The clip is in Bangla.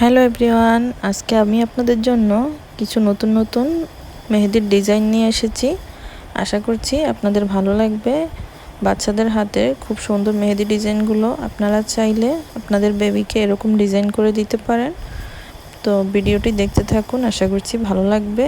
হ্যালো এভরিওয়ান আজকে আমি আপনাদের জন্য কিছু নতুন নতুন মেহেদির ডিজাইন নিয়ে এসেছি। আশা করছি আপনাদের ভালো লাগবে। বাচ্চাদের হাতে খুব সুন্দর মেহেদি ডিজাইনগুলো আপনারা চাইলে আপনাদের বেবিকে এরকম ডিজাইন করে দিতে পারেন। তো ভিডিওটি দেখতে থাকুন, আশা করছি ভালো লাগবে।